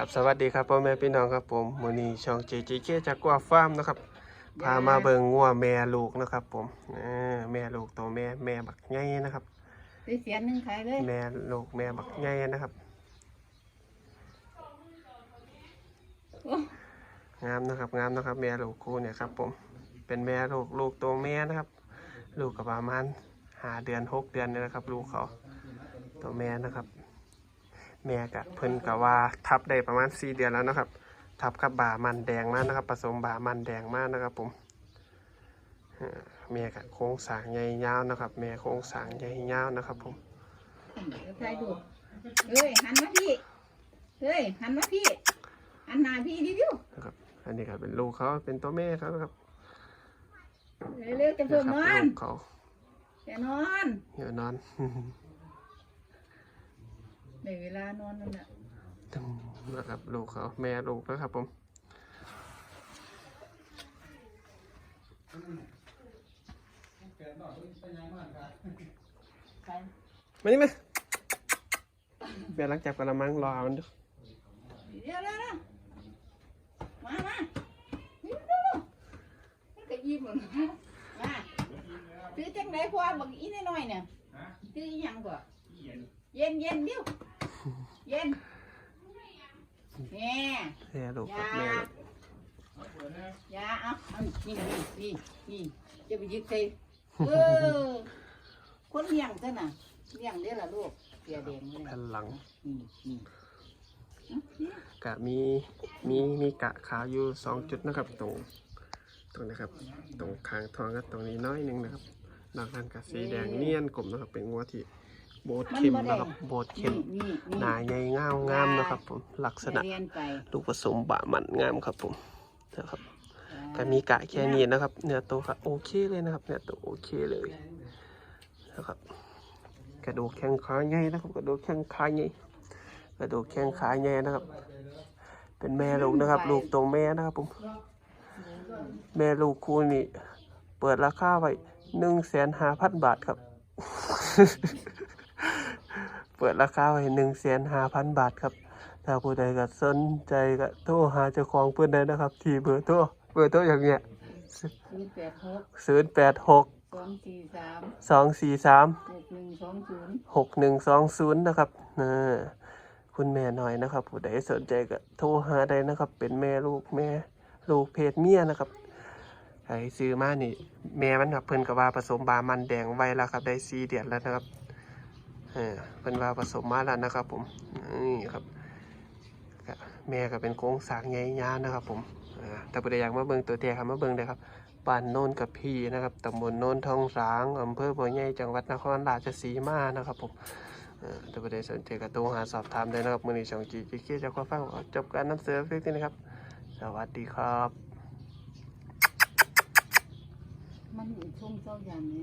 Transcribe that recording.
ครับสวัสดีครับพ่อแม่พี่น้องครับผมมือนี้ช่องเจเจเคจากกัวฟาร์มนะครับพามาเบิ่งงัวแม่ลูกนะครับ ผมเออแม่ลูกตัวแม่แม่บักใหญ่นะครับได้เสียนหนึ่งขายเลยแม่ลูกแม่บักใหญ่นะครับโอ้งามนะครับงามนะครับ แม่ลูกคู่เนี่ยครับ ผมเป็นแม่ลูกลูกตัวแม่นะครับ ลูกกับประมาณหาเดือนหกเดือนนี่นะครับ ลูกเขาตัวแม่นะครับ แม่กะเพิ่นกะว่าทับได้ประมาณสี่เดือนแล้วนะครับ ทับกับบามันแดงมากนะครับ ผสมบามันแดงมากนะครับ ผมเอ่อแม่กะโค้งสร้างใหญ่ยาวนะครับ แม่โค้งสร้างใหญ่ยาวนะครับ ผมเดี๋ยวใครดูเฮ้ยหันมาพี่เฮ้ยหันมาพี่หันหน้าพี่ดิวิวนะครับ อันนี้ก็เป็นลูกเขาเป็นตัวแม่เขานะครับเร็วๆจะเพิ่มนอนลูกเขาจะนอนเหี่ยวนอน ในเวลานอนนั่นแหละนะครับลูกเขาแม่ลูกนะครับผมไปมานี่ไหมแม่รักจับกระมังรอมันดูเดี๋ยวเร็วๆมามาเร็วๆมันก็ยิ้มเหมือนกันมาซื้อจังไดพอบักอีน้อยๆเนี่ยซื้ออีหยังก่อนเย็นเย็นเดี๋ยว เย็นแน่แม่ลูกครับแม่ลูกยาเอาเอานี่นี่นี่นี่จะไปยึดใส่เออคนเลี้ยงซะน่ะเลี้ยงได้อล่ะลูกเสียแดงเลยแผ่นหลังนี่นี่กะมีมีมีกะขาวอยู่สองจุดนะครับตรงตรงนะครับ ตรงคางทองกับตรงนี้น้อยหนึงนะครับนอกนั้นกะสีแดงเนียนกลมนะครับเป็นงัวที่ โบดเข้มนะครับโบดเข้มนี่นี่นี่หนาใหญ่เงาวงามนะครับ ผมลักษณะเรียนไปลูกผสมบะหมันงามครับผมนะครับก็มีกะแค่นี้นะครับ เนื้อตัวก็โอเคเลยนะครับ เนื้อตัวโอเคเลยนะครับ กระดูกแข้งขาใหญ่นะครับ กระดูกแข้งขาใหญ่กระดูกแข้งขาใหญ่นะครับ เป็นแม่ลูกนะครับ ลูกตรงแม่นะครับผมแม่ลูกคู่นี่เปิดราคาไว้หนึ่งแสนห้าพันบาทครับ เปิดราคาไว้หนึ่งแสนห้าพันบาทครับ ถ้าผู้ใดก็สนใจก็โทรหาเจ้าของเพื่อนได้นะครับ ที่เบอร์โทรเบอร์โทรอย่างเงี้ยศูนย์แปดหกศูนย์แปดหกสองสี่สามสองสี่สามหกหนึ่งสองศูนย์หกหนึ่งสองศูนย์นะครับนะคุณแม่หน่อยนะครับ ผู้ใดสนใจก็โทรหาได้นะครับ เป็นแม่ลูกแม่ลูกเพศเมียนะครับไอ้ซื้อมานี่ แม่มันครับเพิ่นก็ว่าผสมบามันแดงไว้แล้วครับได้สี่เดือนแล้วนะครับ เออเพิ่นว่าผสมมาแล้วนะครับ ผมนี่ครับแม่ก็เป็นโค้งสางใหญ่ยานะครับ ผมแต่ผู้ใดอยากมาเบิ่งตัวเตี้ยครับมาเบิ่งได้ครับบ้านโนนกับพี่นะครับตำบลโนนทองสางอำเภอบัวใหญ่จังหวัดนครราชสีมานะครับ ผมเอ่อถ้าผู้ใดสนใจก็โทรหาสอบถามได้นะครับมือนี้ช่องจีจีเคียจะขอฟังจบการนำเสนอเพียงเท่านี้นะครับ สวัสดีครับ มันช่วงเจ้าอยันเนี่ย